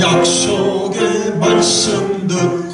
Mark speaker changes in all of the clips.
Speaker 1: 약속의 말씀 듣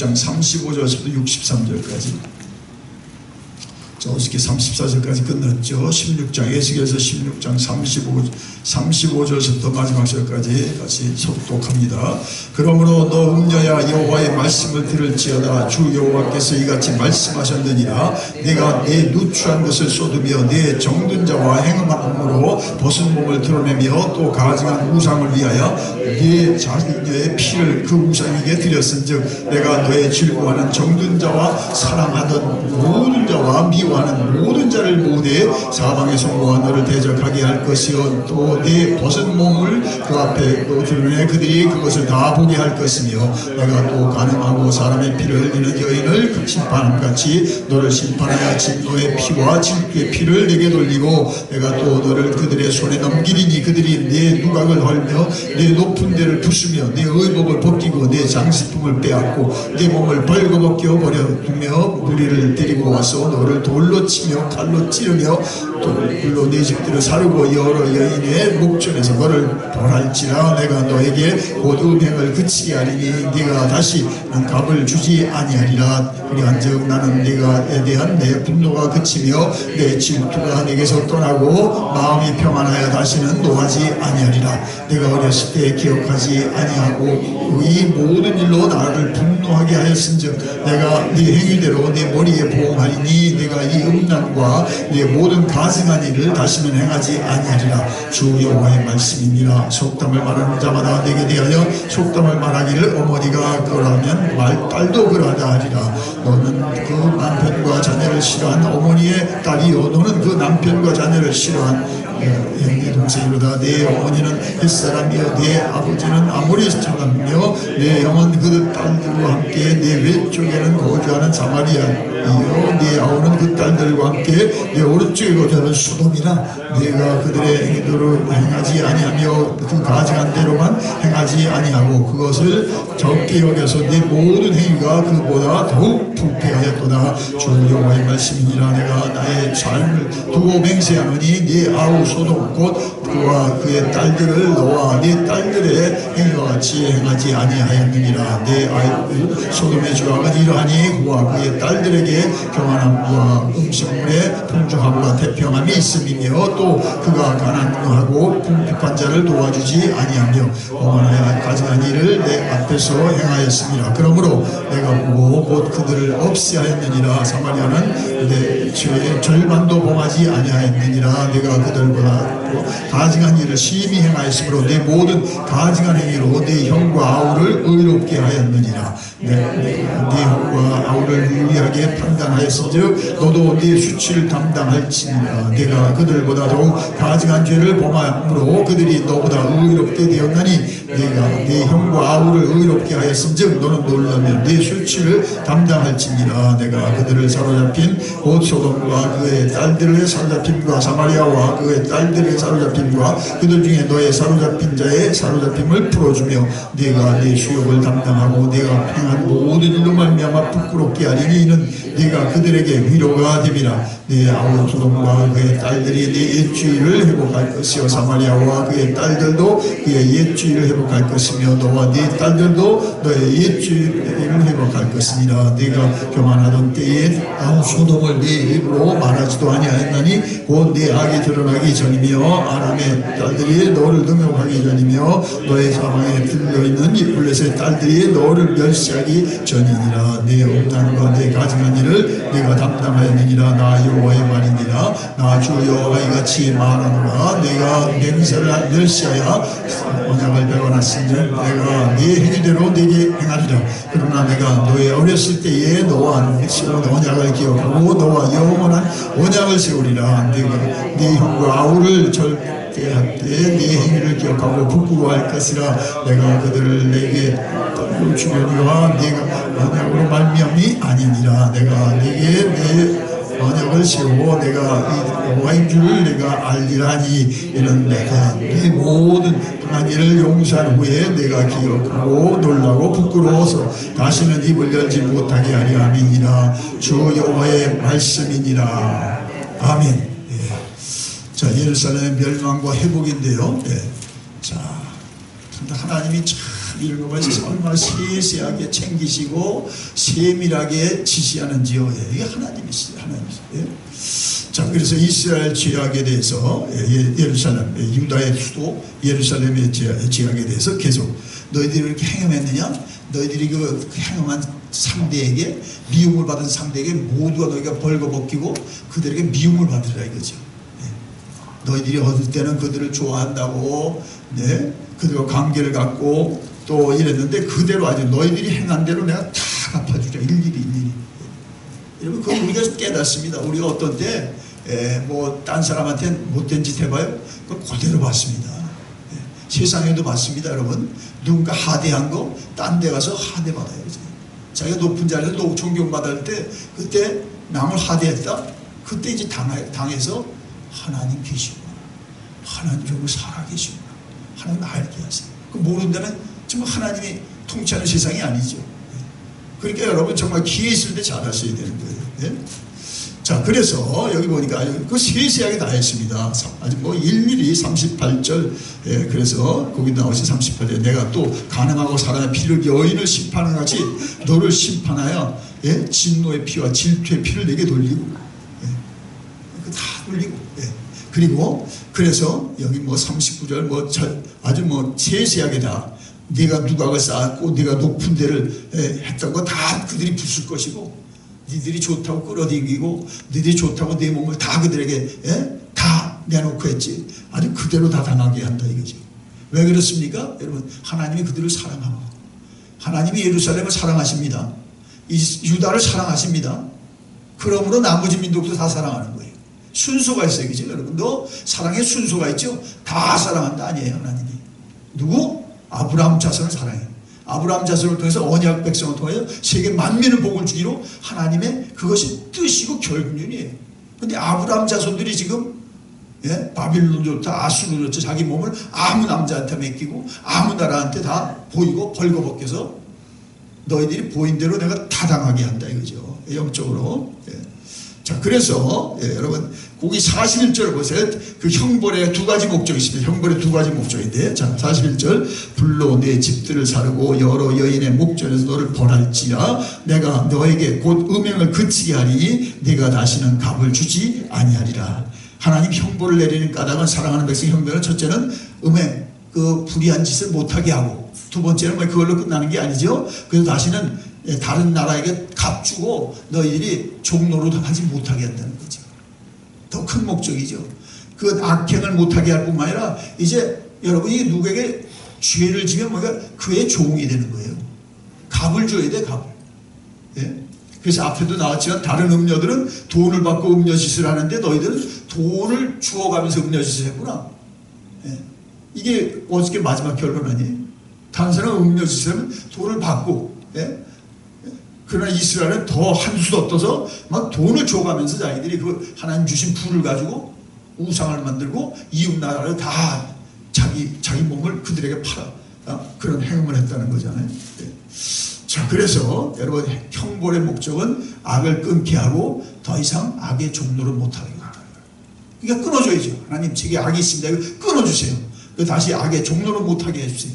Speaker 1: 16장 35절에서부터 63절까지 자, 어저께 34절까지 끝났죠. 16장, 예수께서 16장 35, 35절에서부터 마지막 절까지 같이 속독합니다. 그러므로 너 음녀야 여호와의 말씀을 들을지어다 주 여호와께서 이같이 말씀하셨느니라 내가 내 누추한 것을 쏟으며 내 정든 자와 행음함으로 벗은 몸을 드러내며 또 가증한 우상을 위하여 네 자녀의 피를 그 우상에게 드렸은즉 내가 너의 즐거워하는 정든 자와 사랑하던 모든 자와 미워하는 모든 자를 모두에 사방의 성공과 너를 대적하게 할 것이요. 또네 벗은 몸을 그 앞에 또 드러내 그들이 그것을 다 보게 할 것이며 내가 또 가늠하고 사람의 피를 흘리는 여인을 그 심판함같이 너를 심판하여 진노의 피와 질투의 피를 내게 돌리고 내가 또 너를 그들의 손에 넘기리니 그들이 내 누각을 헐며 내 높은 데를 부수며 내 의복을 벗기고 내 장식품을 빼앗고 내 몸을 벌거벗겨 버려 두며 무리를 데리고 와서 너를 돌로 치며 칼로 찌르며 또 불로 내 집들을 사르고 여러 여인의 목전에서 너를 벌할지라 내가 너에게 곧 음행을 그치게 하리니 네가 다시 는 값을 주지 아니하리라. 그리한즉 나는 네가에 대한 내 분노가 그치며 내 질투가 내게서 떠나고 마음이 평안하여 다시는 노하지 아니하리라. 내가 어렸을 때 기억하지 아니하고 이 모든 일로 나를 분노 하게 하였은즉 내가 네 행위대로 내 머리에 보험하리니 내가 이 음란과 내 모든 가증한 일을 다시는 행하지 아니하리라. 주 여호와의 말씀이니라. 속담을 말하는 자마다 내게 대하여 속담을 말하기를 어머니가 그러하면 말 딸도 그러하다 하리라. 너는 그 남편과 자녀를 싫어한 어머니의 딸이요. 너는 그 남편과 자녀를 싫어한 형의 동생이로다 내 어머니는 햇사람이여 내 아버지는 아모리 사람이며 내 영은 그 딸들과 함께 내 왼쪽에는 거주하는 사마리아 이요 내 아우는 그 딸들과 함께 내 오른쪽에 거주하는 수돔이라 내가 그들의 행위대로 행하지 아니하며 그 가증한 대로만 행하지 아니하고 그것을 적게 여겨서 내 모든 행위가 그보다 더욱 불쾌하였도다. 주 여호와의 말씀이니라. 내가 나의 삶을 두고 맹세하노니 네 아우 소돔 곧 그와 그의 딸들을 너와 네 딸들의 행위와 같이 행하지 아니하였느니라. 내 아이들 소돔의 조항은 이러하니 그와 그의 딸들에게 경안함과 음식물의 풍족함과 태평함이 있음이며 또 그가 가난하고 궁핍한 자를 도와주지 아니하며 어머나야 가증한 일을 내 앞에서 행하였습니다. 그러므로 내가 보고 곧 그들을 없애하였느니라. 사마리아는 내 죄의 절반도 범하지 아니하였느니라. 내가 그들보다 가증한 일을 심히 행하였으므로 내 모든 가증한 행위로 내 형과 아우를 의롭게 하였느니라 내, 내, 내 형과 아우를 유리하게 판단하였 하였은즉 너도 네 수치를 담당할지니라 내가 그들보다 더욱 가증한 죄를 범함으로 그들이 너보다 의롭게 되었나니 내가 네 형과 아우를 의롭게 하였은즉 너는 놀라면 네 수치를 담당할지니라. 내가 그들을 사로잡힌 곧 소돔과 그의 딸들의 사로잡힘과 사마리아와 그의 딸들의 사로잡힘과 그들 중에 너의 사로잡힌 자의 사로잡힘을 풀어주며 네가 네 수욕을 담당하고 네가 행한 모든 일로 말미암아 부끄럽게 하리니 이는 네가 그들에게 위로가 됨이라. 네 아우 소돔과 그의 딸들이 네 옛주의를 회복할 것이요. 사마리아와 그의 딸들도 그의 옛주의를 회복할 것이며 너와 네 딸들도 너의 옛주의를 회복할 것이니라. 네가 교만하던 때에 아우 소돔을 네 입으로 말하지도 아니하였나니 곧 네 악이 드러나기 전이며 아람의 딸들이 너를 능욕하기 전이며 너의 사방에 들려있는 이 블레셋 딸들이 너를 멸시하기 전이니라. 네 음란과 네 가증한 일을 네가 담당하였느니라. 나 여호와의 말이니라. 나 주 여호와 이같이 말하노라. 내가 맹세를 멸시하여 언약을 배워 놨으니 내가 네 행위대로 내게 행하리라. 그러나 내가 너의 어렸을 때에 너와 세운 언약을 기억하고 너와 영원한 언약을 세우리라. 내가 네 형과 아우를 절대할 때네 행위를 기억하고 부끄러워할 것이라. 내가 그들을 내게 떡을 주려니와 네가 언약으로 말미암이 아니니라. 내가 네게 내 언약을 세우고 내가 이 여호와인 줄을 내가 알리라니. 이는 내가 네 모든 일을 용서한 후에 내가 기억하고 놀라고 부끄러워서 다시는 입을 열지 못하게 하리. 아멘이라. 주 여호와의 말씀이니라. 아멘. 예. 자 예루살렘의 멸망과 회복인데요. 예. 자 하나님이 참 것을 얼마나 세세하게 챙기시고 세밀하게 지시하는지요. 예, 이게 하나님이시죠. 하나님이시죠. 예. 자, 그래서 이스라엘 죄악에 대해서 예, 예, 예루살렘, 예, 유다의 수도 예루살렘의 죄- 죄악에 대해서 계속 너희들이 이렇게 행함했느냐? 너희들이 그 행함한 상대에게 미움을 받은 상대에게 모두가 너희가 벌거벗기고 그들에게 미움을 받으라 이거죠. 예. 너희들이 어릴 때는 그들을 좋아한다고 네 그들과 관계를 갖고 또 이랬는데 그대로 아주 너희들이 행한 대로 내가 다 갚아주자. 일일이 일일이. 여러분 그거 우리가 깨닫습니다. 우리가 어떤 때 뭐 딴 사람한테 못된 짓 해봐요? 그걸 그대로 받습니다. 예. 세상에도 받습니다 여러분. 누군가 하대한 거 딴 데 가서 하대 받아요. 그죠? 자기가 높은 자리에서 노- 존경받을 때 그때 남을 하대했다? 그때 이제 당하, 당해서 하나님 계시구나. 하나님 정말 살아계시구나. 하나님 알게 하세요. 그 모른다면 정말 하나님이 통치하는 세상이 아니죠 예. 그러니까 여러분 정말 기회 있을 때 잘하셔야 되는 거예요 예? 자 그래서 여기 보니까 그 세세하게 다 했습니다 아주 뭐 일일이 38절 예, 그래서 거기 나오신 38절 내가 또 가늠하고 사람의 피를 여인을 심판하는 같이 너를 심판하여 예? 진노의 피와 질투의 피를 내게 돌리고 그다 돌리고 예. 그리고 그래서 여기 뭐 39절 뭐 절- 아주 뭐 세세하게 다 네가 누각을 쌓았고 네가 높은 데를 예, 했던 거 다 그들이 부술 것이고 니들이 좋다고 끌어당기고 니들이 좋다고 내 몸을 다 그들에게 예? 다 내놓고 했지 아주 그대로 다 당하게 한다 이거죠 왜 그렇습니까 여러분 하나님이 그들을 사랑합니다 하나님이 예루살렘을 사랑하십니다 이 유다를 사랑하십니다 그러므로 나머지 민족도 다 사랑하는 거예요. 순서가 있어요. 그죠? 여러분도 사랑의 순서가 있죠? 다 사랑한다 아니에요. 하나님이. 누구? 아브라함 자손을 사랑해요. 아브라함 자손을 통해서 언약 백성을 통하여 세계 만민을 복을 주기로 하나님의 그것이 뜻이고 결국론이에요. 근데 아브라함 자손들이 지금 예? 바빌론 좋다, 아수르 좋다, 자기 몸을 아무 남자한테 맡기고 아무 나라한테 다 보이고 벌거벗겨서 너희들이 보인 대로 내가 타당하게 한다 이거죠. 영적으로. 예. 자, 그래서 예, 여러분 거기 41절 보세요. 그 형벌의 두 가지 목적이 있습니다. 형벌의 두 가지 목적인데 자, 41절 불로 내 집들을 사르고 여러 여인의 목전에서 너를 벌할지라 내가 너에게 곧 음행을 그치게 하리니 네가 다시는 값을 주지 아니하리라. 하나님 형벌을 내리는 까닭은 사랑하는 백성 형벌은 첫째는 음행 그 불의한 짓을 못하게 하고 두 번째는 뭐 그걸로 끝나는 게 아니죠. 그래서 다시는 예, 다른 나라에게 값 주고 너희들이 종로로 하지 못하게 한다는 거죠. 더 큰 목적이죠. 그 악행을 못하게 할 뿐만 아니라 이제 여러분이 누구에게 죄를 지면 뭐가 그의 종이 되는 거예요. 값을 줘야 돼, 값을. 예? 그래서 앞에도 나왔지만 다른 음녀들은 돈을 받고 음녀짓을 하는데 너희들은 돈을 주어가면서 음녀짓을 했구나. 예. 이게 어저께 마지막 결론 아니에요? 다른 사람은 음료짓을 하면 돈을 받고 예? 그러나 이스라엘은 더 한 수도 없어서 막 돈을 줘가면서 자기들이 그 하나님 주신 부를 가지고 우상을 만들고 이웃 나라를 다 자기 자기 몸을 그들에게 팔아 어? 그런 행동을 했다는 거잖아요. 예. 자 그래서 여러분 형벌의 목적은 악을 끊게 하고 더 이상 악의 종로를 못하게 하는 거예요. 그러니까 끊어줘야죠. 하나님 제게 악이 있습니다. 끊어주세요. 그 다시 악의 종로를 못하게 해주세요.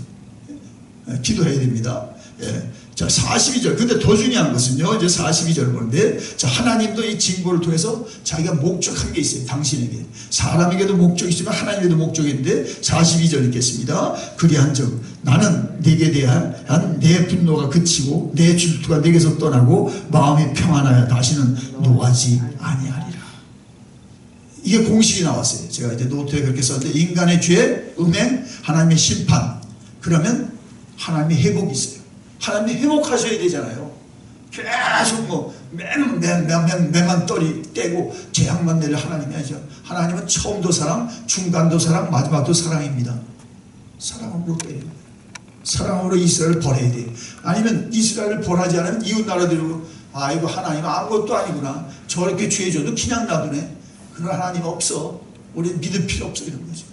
Speaker 1: 예, 기도해야 됩니다. 예. 자, 42절. 근데 더 중요한 것은요, 이제 42절 보는데, 자, 하나님도 이 징벌을 통해서 자기가 목적한 게 있어요. 당신에게. 사람에게도 목적이 있지만 하나님에게도 목적이 있는데, 42절 읽겠습니다. 그리한 적, 나는 네게 대한 내 분노가 그치고, 내 질투가 내게서 떠나고, 마음이 평안하여 다시는 노하지 아니하리라. 이게 공식이 나왔어요. 제가 이제 노트에 그렇게 썼는데, 인간의 죄, 음행, 하나님의 심판. 그러면 하나님의 회복이 있어요. 하나님이 회복하셔야 되잖아요. 계속 뭐 매만 떨이 떼고 재앙만 내려 하나님이 하죠. 하나님은 처음도 사랑, 중간도 사랑, 마지막도 사랑입니다. 사랑으로 빼요. 사랑으로 이스라엘을 벌해야 돼요. 아니면 이스라엘을 벌하지 않으면 이웃 나라들로 아 이거 하나님 아무것도 아니구나. 저렇게 죄져도 그냥 놔두네. 그런 하나님 없어. 우리 믿을 필요 없어 이런 거죠.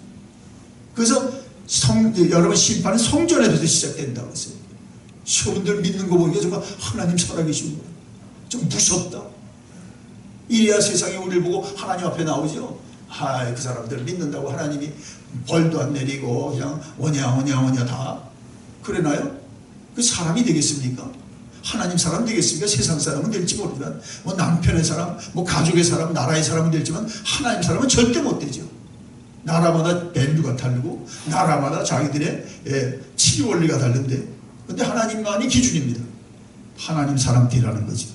Speaker 1: 그래서 성, 여러분 심판은 성전에서 시작된다고 했어요. 여러분들 믿는 거 보니까 정말 하나님 살아계신 거예요. 좀 무섭다. 이래야 세상에 우리를 보고 하나님 앞에 나오죠. 아, 그 사람들 믿는다고 하나님이 벌도 안 내리고 그냥 오냐 오냐 오냐 다 그러나요? 그 사람이 되겠습니까? 하나님 사람 되겠습니까? 세상 사람은 될지 모르지만 뭐 남편의 사람, 뭐 가족의 사람, 나라의 사람은 되지만 하나님 사람은 절대 못 되죠. 나라마다 밸류가 다르고 나라마다 자기들의 예, 치유 원리가 다른데 근데 하나님만이 기준입니다. 하나님 사람 되라는 거죠.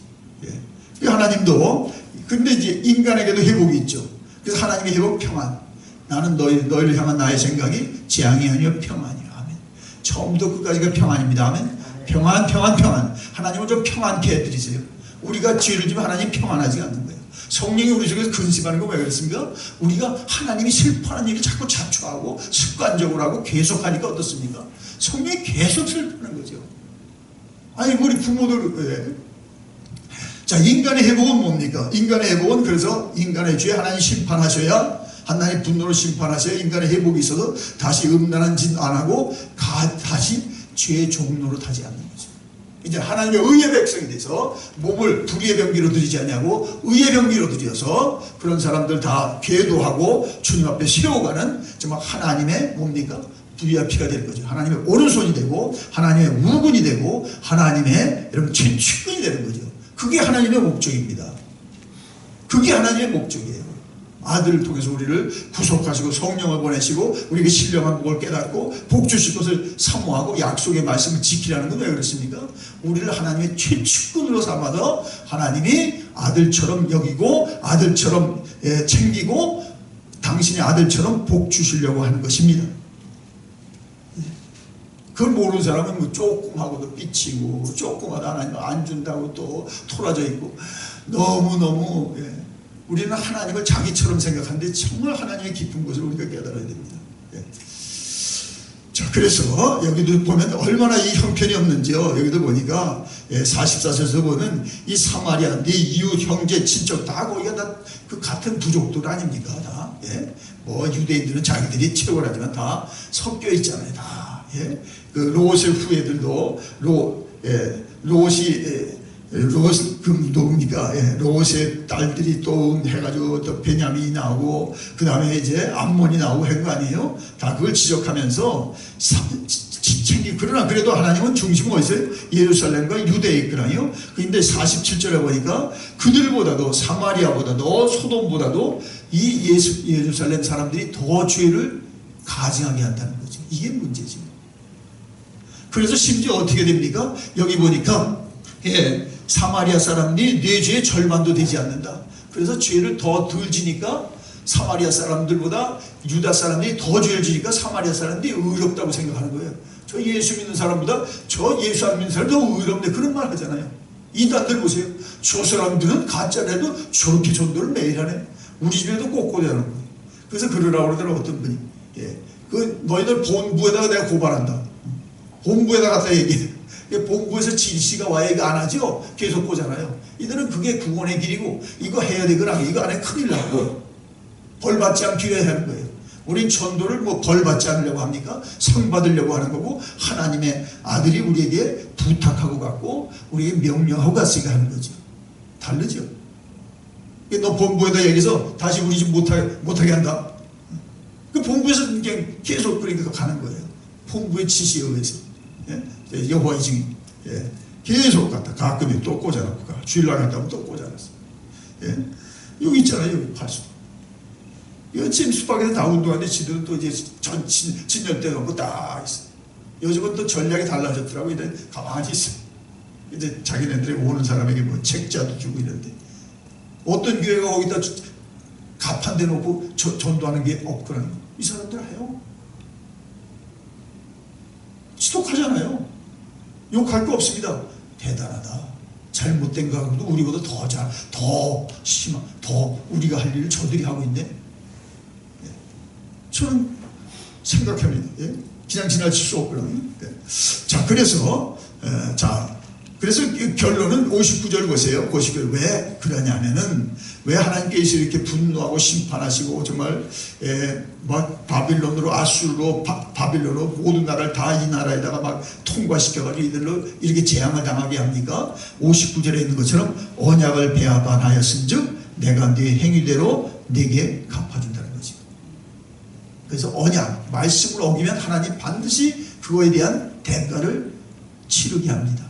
Speaker 1: 예. 하나님도 근데 이제 인간에게도 회복이 있죠. 그래서 하나님의 회복 평안. 나는 너희, 너희를 향한 나의 생각이 재앙이 아니요 평안이야. 아멘. 처음부터 끝까지가 평안입니다. 아멘. 평안, 평안, 평안. 하나님은 좀 평안케 해드리세요. 우리가 죄를 지면 하나님 평안하지 않는. 성령이 우리 속에서 근심하는 거 왜 그렇습니까? 우리가 하나님이 슬퍼하는 일을 자꾸 자초하고 습관적으로 하고 계속 하니까 어떻습니까? 성령이 계속 슬퍼하는 거죠. 아니, 우리 부모들, 왜? 자, 인간의 회복은 뭡니까? 인간의 회복은 그래서 인간의 죄 하나님 심판하셔야 하나님 분노로 심판하셔야 인간의 회복이 있어서 다시 음란한 짓 안 하고 가, 다시 죄의 종로로 타지 않는 거죠. 이제 하나님의 의의 백성이 돼서 몸을 불의의 병기로 드리지 않냐고 의의 병기로 드려서 그런 사람들 다 계도하고 주님 앞에 세워가는 정말 하나님의 뭡니까? 부리와 피가 되는 거죠. 하나님의 오른손이 되고 하나님의 우군이 되고 하나님의 여러분 최측근이 되는 거죠. 그게 하나님의 목적입니다. 그게 하나님의 목적이에요. 아들을 통해서 우리를 구속하시고 성령을 보내시고 우리에게 신령한 복을 깨닫고 복 주실 것을 사모하고 약속의 말씀을 지키라는 건 왜 그렇습니까? 우리를 하나님의 최측근으로 삼아서 하나님이 아들처럼 여기고 아들처럼 예, 챙기고 당신의 아들처럼 복 주시려고 하는 것입니다. 그걸 모르는 사람은 뭐 조금 하고도 삐치고 조금 하다 하나님 안 준다고 또 토라져 있고 너무너무 예. 우리는 하나님을 자기처럼 생각하는데 정말 하나님의 깊은 것을 우리가 깨달아야 됩니다. 예. 자, 그래서 여기도 보면 얼마나 이 형편이 없는지요. 여기도 보니까 예, 44절에서 보는 이 사마리아, 네 이웃, 형제, 친척 다 거기가 다 그 같은 부족들 아닙니까? 다. 예? 뭐 유대인들은 자기들이 최고라지만 다 섞여 있잖아요. 다. 예? 그 롯의 후예들도 롯, 예, 롯이 예, 롯, 그 누굽니까? 예, 롯의 딸들이 또 해가지고 또 베냐민이 나오고 그 다음에 이제 암몬이 나오고 한 거 아니에요? 다 그걸 지적하면서 챙기 그러나 그래도 하나님은 중심은 어디서요? 예루살렘과 유대에 있거든요. 그런데 47절에 보니까 그들보다도 사마리아보다도 소돔보다도 이 예수, 예루살렘 사람들이 더 죄를 가증하게 한다는 거죠. 이게 문제죠. 그래서 심지어 어떻게 됩니까? 여기 보니까 예, 사마리아 사람들이 내 죄의 절반도 되지 않는다. 그래서 죄를 더 덜 지니까 사마리아 사람들보다 유다 사람들이 더 죄를 지니까 사마리아 사람들이 의롭다고 생각하는 거예요. 저 예수 믿는 사람보다 저 예수 안 믿는 사람이 더 의롭네 그런 말 하잖아요. 이단들 보세요. 저 사람들은 가짜라도 저렇게 전도를 매일 하네. 우리 집에도 꼭꼭 하는 거예요. 그래서 그러라고 그러더라 어떤 분이. 예. 그 너희들 본부에다가 내가 고발한다. 본부에다 갖다 얘기해. 그 본부에서 지시가 와야 이거 안 하죠? 계속 보잖아요. 이들은 그게 구원의 길이고 이거 해야 되거나 이거 안 해 큰일 나고 벌 받지 않기로 해야 하는 거예요. 우린 전도를 뭐 벌 받지 않으려고 합니까? 상 받으려고 하는 거고 하나님의 아들이 우리에게 부탁하고 갔고 우리에게 명령하고 갔으니까 하는 거죠. 다르죠. 너 본부에다 얘기해서 다시 우리 집 못하게, 못하게 한다. 그 본부에서 계속 그러니까 가는 거예요. 본부의 지시에 의해서. 예? 여호와의 증인. 예. 계속 갔다. 가끔이 또 꽂아놓고 가. 주일날 갔다면 또 꽂아놨어. 예? 여기 있잖아요. 여기 팔수. 이거 지금 수박에서 다 운동하는데 지들은 또 이제 전 진, 진열대 놓고 딱 있어. 요즘은 또 전략이 달라졌더라고. 이제 가만히 있어. 이제 자기네들이 오는 사람에게 뭐 책자도 주고 이런데. 어떤 교회가 거기다 가판대 놓고 저, 전도하는 게 없거나 이 사람들 해요. 지독하잖아요. 욕할 거 없습니다. 대단하다. 잘못된 거하고도 우리보다 더 잘, 더 심한, 더 우리가 할 일을 저들이 하고 있네. 예. 저는 생각합니다. 예? 그냥 지나칠 수 없거든요. 예. 자, 그래서, 에, 자, 그래서 이 결론은 59절 보세요. 59절. 왜 그러냐면은, 왜 하나님께서 이렇게 분노하고 심판하시고, 정말, 에, 막 바빌론으로, 아수르로, 바, 바빌론으로 모든 나라를 다 이 나라에다가 막 통과시켜가지고 이들로 이렇게 재앙을 당하게 합니까? 59절에 있는 것처럼 언약을 배합하였은 즉, 내가 네 행위대로 네게 갚아준다는 거지. 그래서 언약, 말씀을 어기면 하나님 반드시 그거에 대한 대가를 치르게 합니다.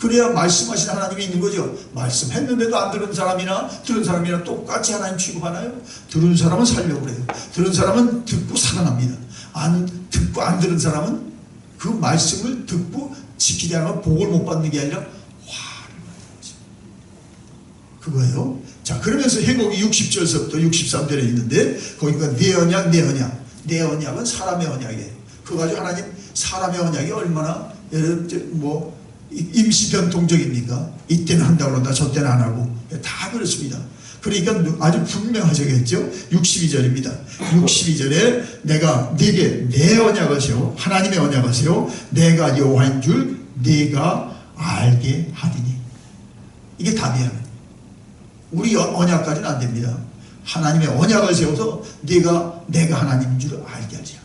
Speaker 1: 그래야 말씀하신 하나님이 있는 거죠. 말씀했는데도 안 들은 사람이나 들은 사람이나 똑같이 하나님 취급하나요? 들은 사람은 살려고 그래요. 들은 사람은 듣고 살아납니다. 안 듣고 안 들은 사람은 그 말씀을 듣고 지키지 않으면 복을 못 받는 게 아니라 화를 받는 거죠. 그거예요. 자 그러면서 해곡이 60절서부터 63절에 있는데 거기가 내 언약 내 언약 내 언약은 사람의 언약이에요. 그거 가지고 하나님 사람의 언약이 얼마나 뭐 임시 변동적입니까? 이때는 한다고 그런다 저 때는 안 하고 다 그렇습니다. 그러니까 아주 분명하셔겠죠. 62절입니다. 62절에 내가 네게 내 언약하세요. 하나님의 언약하세요. 내가 여호와인 줄 네가 알게 하리니. 이게 답이야. 우리 언약까지는 안 됩니다. 하나님의 언약을 세워서 네가 내가 하나님인 줄 알게 하리라.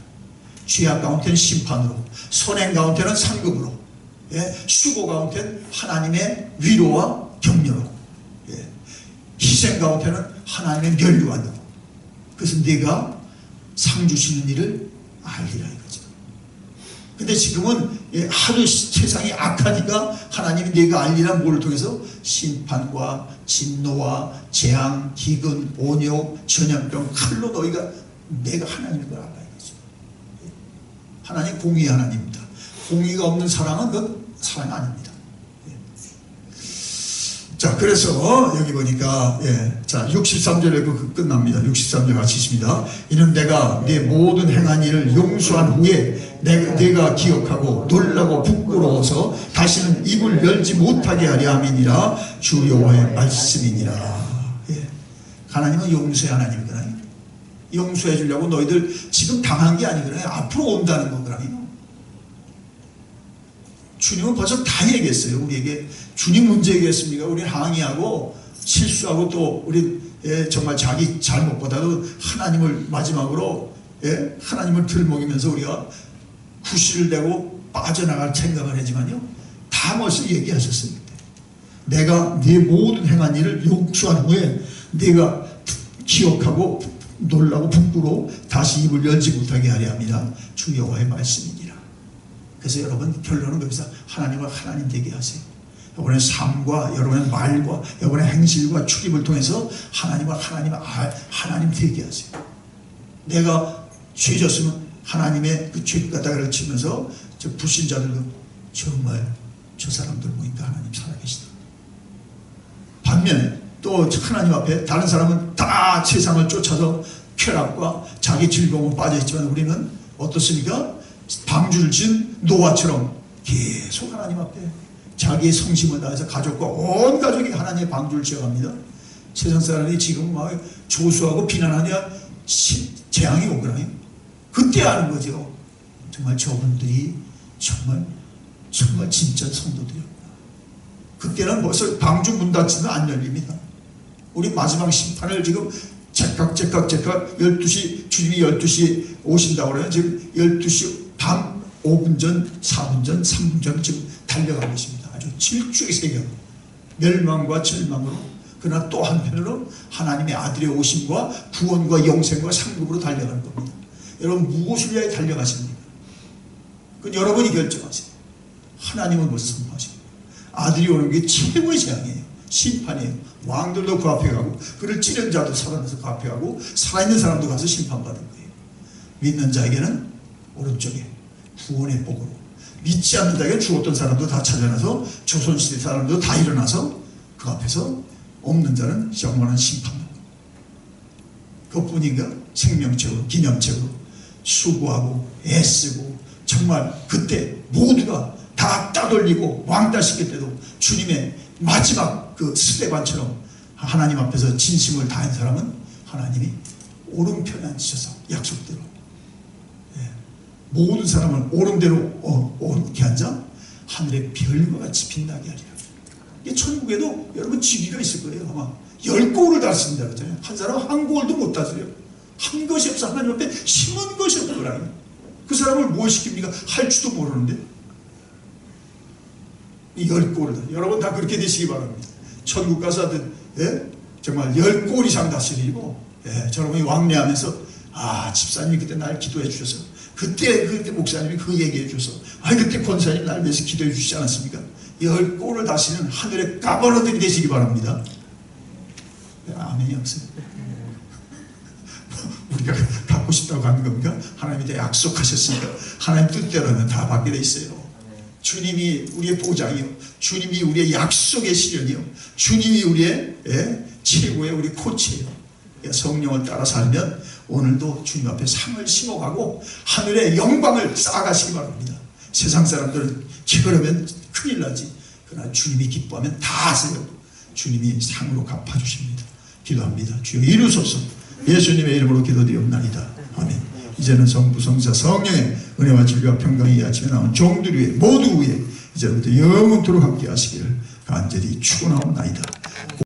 Speaker 1: 죄악 가운데는 심판으로, 선행 가운데는 상급으로, 예, 수고 가운데는 하나님의 위로와 격려로, 예, 희생 가운데는 하나님의 멸류관으로. 그래서 네가 상 주시는 일을 알리라 이거죠. 근데 지금은 예, 하루 세상이 악하니까 하나님이 네가 알리란 뭘 통해서 심판과 진노와 재앙, 기근, 온욕, 전염병 칼로 너희가 내가 하나님인 걸 알라 이거죠. 예. 하나님 공의 하나님입니다. 공의가 없는 사랑은 그 사랑이 아닙니다. 예. 자, 그래서 여기 보니까 예, 자 63절에 그 끝납니다. 63절 같이 있습니다. 이는 내가 네 모든 행한 일을 용서한 후에 내가, 내가 기억하고 놀라고 부끄러워서 다시는 입을 열지 못하게 하리 아멘이라 주 여호와의 말씀이니라. 예. 하나님은 용서의 하나님이거든요. 용서해 주려고 너희들 지금 당한 게 아니거든요. 앞으로 온다는 거거든요. 주님은 벌써 다 얘기했어요. 우리에게 주님 문제 얘기했습니까? 우리 항의하고 실수하고 또 우리 예, 정말 자기 잘못보다도 하나님을 마지막으로 예, 하나님을 들먹이면서 우리가 구실을 내고 빠져나갈 생각을 하지만요. 다 멋을 얘기하셨어요. 내가 네 모든 행한 일을 용서한 후에 네가 기억하고 놀라고 부끄러워 다시 입을 열지 못하게 하려 합니다. 주 여호와의 말씀이니라. 그래서 여러분 결론은 거기서 하나님을 하나님 되게 하세요. 여러분의 삶과 여러분의 말과 여러분의 행실과 출입을 통해서 하나님을 하나님 하나님 되게 하세요. 내가 죄졌으면 하나님의 그 죄가닥을 치면서 저 불신자들도 정말 저 사람들 보니까 하나님 살아계시다. 반면에 또 하나님 앞에 다른 사람은 다 세상을 쫓아서 쾌락과 자기 즐거움에 빠져있지만 우리는 어떻습니까? 방주를 진 노아처럼 계속 하나님 앞에 자기의 성심을 다해서 가족과 온 가족이 하나님의 방주를 지어갑니다. 세상 사람들이 지금 막 조수하고 비난하냐 시- 재앙이 오거나요. 그때 아는 거죠. 정말 저분들이 정말 정말 진짜 성도들이었구나. 그때는 벌써 방주 문 닫히면 안 열립니다. 우리 마지막 심판을 지금 제깍 제깍 제깍 12시 주님이 12시에 오신다고 그러면 지금 12시 밤 5분 전 4분 전 3분 전 지금 달려가고 있습니다. 아주 질주의 세계 멸망과 절망으로 그러나 또 한편으로 하나님의 아들의 오심과 구원과 영생과 상급으로 달려가는 겁니다. 여러분 무엇을 위하여 달려가십니까? 그건 여러분이 결정하세요. 하나님은 무엇을 선포하십니까? 아들이 오는 게 최고의 재앙이에요. 심판이에요. 왕들도 그 앞에 가고 그를 찌른 자도 살아나서 그 앞에 가고 살아있는 사람도 가서 심판받은 거예요. 믿는 자에게는 오른쪽에 구원의 복으로 믿지 않는 자에게 죽었던 사람도 다 찾아나서 조선시대 사람도 다 일어나서 그 앞에서 없는 자는 영원한 거예요. 그뿐인가 생명책으로 기념책으로 수고하고 애쓰고 정말 그때 모두가 다 따돌리고 왕따시킬 때도 주님의 마지막 그 스테반처럼 하나님 앞에서 진심을 다한 사람은 하나님이 오른편에 앉으셔서 약속대로 예, 모든 사람을 오른대로 어, 옳게 앉아? 하늘의 별과 같이 빛나게 하리라. 이게 천국에도 여러분 지기가 있을 거예요 아마. 열 고울을 다쓴다 그러잖아요. 한 사람 한 고울도 못 다스려요. 한 것이 없어. 하나님 앞에 심은 것이 없더라고요. 그 사람을 뭐 시킵니까? 할 줄도 모르는데. 이열 고울을 다 여러분 다 그렇게 되시기 바랍니다. 천국 가서든 예? 정말 열 고울 이상 다스리고 예, 여러분이 왕래하면서 아 집사님이 그때 날 기도해 주셔서 그때 그때 목사님이 그 얘기해 주셔서 아 그때 권사님 날 위해서 기도해 주시지 않았습니까? 열 꼴을 다시는 하늘의 까버러들이 되시기 바랍니다. 네, 아멘이 없어요. 우리가 갖고 싶다고 하는 겁니까? 하나님이 다 약속하셨으니까 하나님 뜻대로는 다 받게 돼 있어요. 주님이 우리의 보장이요. 주님이 우리의 약속의 실현이요. 주님이 우리의 예, 최고의 우리 코치예요. 예, 성령을 따라 살면 오늘도 주님 앞에 상을 심어가고 하늘의 영광을 쌓아가시기 바랍니다. 세상 사람들은 그러면 큰일 나지. 그러나 주님이 기뻐하면 다 하세요. 주님이 상으로 갚아주십니다. 기도합니다. 주여 이루소서 예수님의 이름으로 기도드리옵나이다. 아멘. 이제는 성부 성자 성령의 은혜와 진리와 평강이 이 아침에 나온 종들 위에 모두 위에 이제부터 영원토록 함께 하시기를 간절히 축원하옵나이다.